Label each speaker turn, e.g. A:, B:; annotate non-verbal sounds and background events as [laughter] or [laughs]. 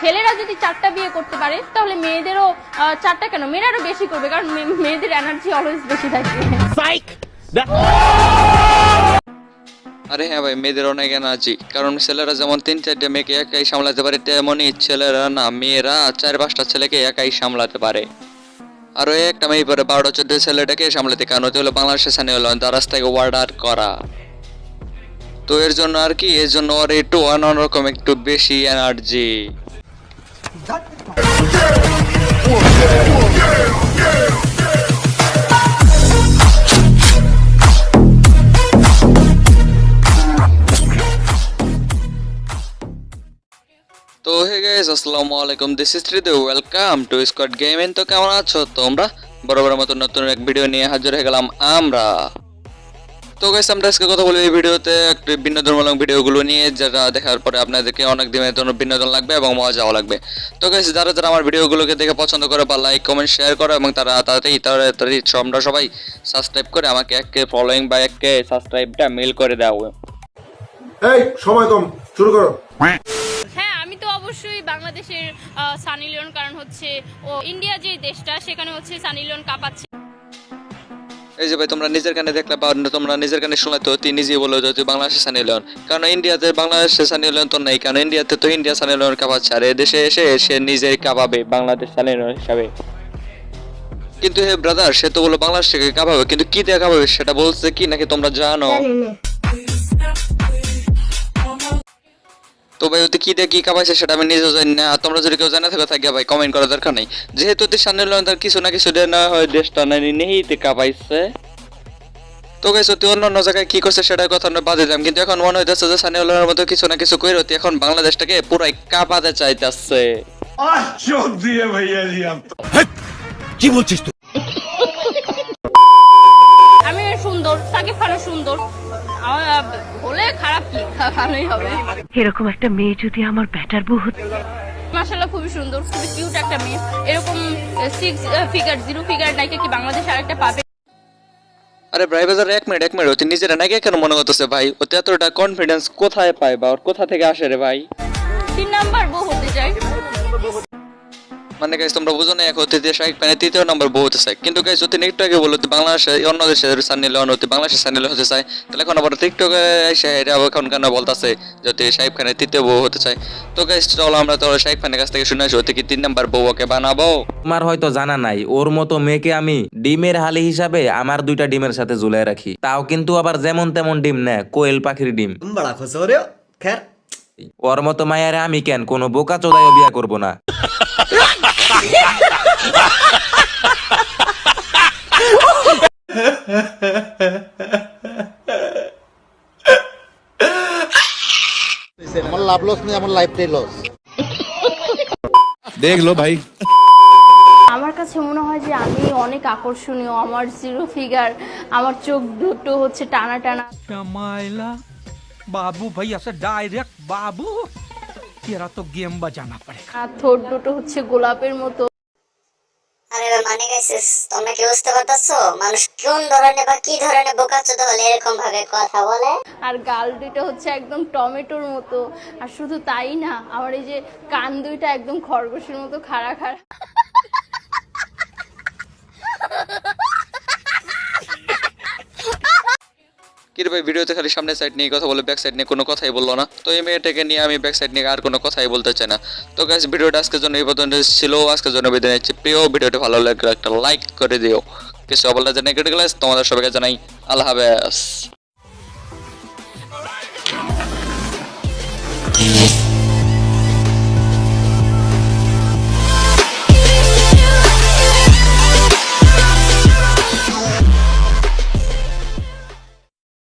A: ছেলেরা যদি চারটা বিয়ে করতে পারে তাহলে মেয়েদেরও চারটা কেন? মেয়েরা আরও বেশি করবে কারণ মেয়েদের এনার্জি অলওয়েজ বেশি থাকে।
B: আরে হ্যাঁ ভাই মেয়েদের অনেক এনার্জি কারণ ছেলেরা যেমন তিন চারটে মেয়েকে একাই সামলাতে পারে তেমনই ছেলেরা না মেয়েরা চার পাঁচটা ছেলেকে একাই সামলাতে পারে। আর ওই একটা মেয়ে পরে বারোটা চোদ্দ ছেলেটাকে সামলাতে কারণ ওতে হলো বাংলাদেশের স্থানীয় হলো তার রাস্তায় অর্ডার করা। তো এর জন্য আর কি এর জন্য ওর একটু অন্যরকম একটু বেশি এনার্জি তো হে গাইস আসসালামু আলাইকুম। দিস ইজ ত্রিদে ওয়েলকাম টু স্কট গেমিং তো কেমন আছো তোমরা? বরাবর মতো নতুন এক ভিডিও নিয়ে হাজির হয়ে গেলাম আমরা। তো গাইস আমরা আজকে কথা বলি এই ভিডিওতে একটু বিনোদনমূলক ভিডিওগুলো নিয়ে যেটা দেখার পরে আপনাদেরকে অনেক দিনের জন্য বিনোদন লাগবে এবং মজাও লাগবে। তো গাইস যারা যারা আমার ভিডিওগুলোকে দেখে পছন্দ করে বা লাইক কমেন্ট শেয়ার করো এবং তারা তাড়াতাড়ি তাড়াতাড়ি আমরা সবাই সাবস্ক্রাইব করে আমাকে এককে ফলোয়িং বা এককে সাবস্ক্রাইবটা মেল করে দাও।
C: এই সময় কম শুরু করো।
A: অবশ্যই বাংলাদেশের সানি লিওন কারণ হচ্ছে ও ইন্ডিয়া যে দেশটা সেখানে হচ্ছে সানি লিওন কাঁপাচ্ছে।
B: এই যে ভাই তোমরা নিজের কানে দেখলে বা তোমরা নিজের কানে শুনলে তো তুই নিজেই বলো যে তুই বাংলাদেশে সানি লিওন। কারণ ইন্ডিয়াতে বাংলাদেশে সানি লিওন তো নেই কারণ ইন্ডিয়াতে তো ইন্ডিয়া সানি লিওন কাঁপাচ্ছে আর এদেশে এসে সে নিজেই কাঁপাবে বাংলাদেশ সানি লিওন হিসাবে। কিন্তু হে ব্রাদার সে তো বলো বাংলাদেশ থেকে কাঁপাবে কিন্তু কি দিয়ে কাঁপাবে সেটা বলছে কি নাকি তোমরা জানো? তো ভাই ওতে কী দেখি কী কামাইছে সেটা আমি নিজেও জানি না। আর তোমরা যদি কেউ জানা থাকো থাকে ভাই কমেন্ট করার দরকার নেই। যেহেতু ওদের সামনে লোন তার কিছু না কিছু দিয়ে হয় দেশটা না নেহিতে কামাইছে তো গাইস অতি অন্য অন্য জায়গায় কি করছে সেটার কথা আমরা বাদে দিলাম। কিন্তু এখন মনে হইতেছে যে সানিউল্লাহর মতো কিছু না কিছু কইর অতি এখন বাংলাদেশটাকে পুরাই কাঁপাতে চাইতেছে।
D: কি বলছিস তুই? [laughs]
A: আমি সুন্দর তাকে ফানা সুন্দর। হলে খারাপ কি? ভালোই হবে।
E: এরকম একটা মেয়ে যদি আমার ব্যাটার বউ হতো।
A: মাসাল্লাহ খুবই সুন্দর খুবই কিউট একটা মেয়ে। এরকম সিক্স ফিগার জিরো ফিগার নাইকে কি বাংলাদেশ আরেকটা পাবে?
B: আরে ভাই বাজার এক মিনিট এক মিনিট অতি নিজেরা নাকি কেন মনে করতেছে ভাই? ওতে এতটা কনফিডেন্স কোথায় পায় বা ওর কোথা থেকে আসে রে ভাই?
A: তিন নাম্বার বউ হতে চাই।
B: মানে গাইস তোমরা বুঝো না এক হতে দিয়ে শাহিক পানি তৃতীয় নম্বর মানে বহুত আছে। কিন্তু গাইস যদি টিকটকে বলো বাংলাদেশে অন্য দেশে সানি লেওয়ান হতে বাংলাদেশে সানি লেওয়ান হতে চাই তাহলে এখন আবার টিকটকে এসে এটা এখন কেন বলতেছে যদি শাহিব খানের তৃতীয় বউ হতে চাই তো গাইস চলো আমরা তাহলে শাহিব খানের কাছ থেকে শুনে আসি হতে কি তিন নম্বর বউ ওকে বানাবো?
F: আমার হয়তো জানা নাই ওর মতো মেয়েকে আমি ডিমের হালি হিসাবে আমার দুইটা ডিমের সাথে ঝুলাই রাখি। তাও কিন্তু আবার যেমন তেমন ডিম না কোয়েল পাখির ডিম।
G: বড়া খোঁজ
F: ওর মতো মায়ারে আমি কেন? কোনো বোকা চোদায় বিয়া করব না। [laughs]
H: দেখছেন আমার লাভ লস নেই আমার লাইফটাই লস [laughs]
D: দেখল ভাই।
A: আমার কাছে মনে হয় যে আমি অনেক আকর্ষণীয় আমার জিরো ফিগার আমার চোখ দুটো হচ্ছে টানা টানা।
I: শ্যামাইলা বাবু ভাই আসে ডাইরেক্ট বাবু। এরা তো গেম বাজানা
A: পড়ে ঠোঁট দুটো হচ্ছে গোলাপের মতো।
J: তোমরা কি বুঝতে পারতেছো? মানুষ কোন ধরনের বা কি ধরনের বোকাচোদা হলে এরকম ভাবে কথা বলে?
A: আর গাল দুইটা হচ্ছে একদম টমেটোর মতো। আর শুধু তাই না, আমার এই যে কান দুইটা একদম খরগোশের মতো খাড়া খাড়া।
B: কি ভাই, ভিডিওতে খালি সামনের সাইড নিয়ে কথা বলে ব্যাক সাইড নিয়ে কোনো কথাই বলল না। তো এই মেয়েটাকে নিয়ে আমি ব্যাক সাইড নিয়ে আর কোনো কথাই বলতে চাই না। তো গাইস ভিডিওটা আজকের জন্য এই পর্যন্ত ছিল। আজকের জন্য বিদায় নিচ্ছি। প্রিয়, ভিডিওটা ভালো লাগলে একটা লাইক করে দিও। কিছু অবলা জানাই কেটে গেলে তোমাদের সবাইকে জানাই আল্লাহ হাফেজ।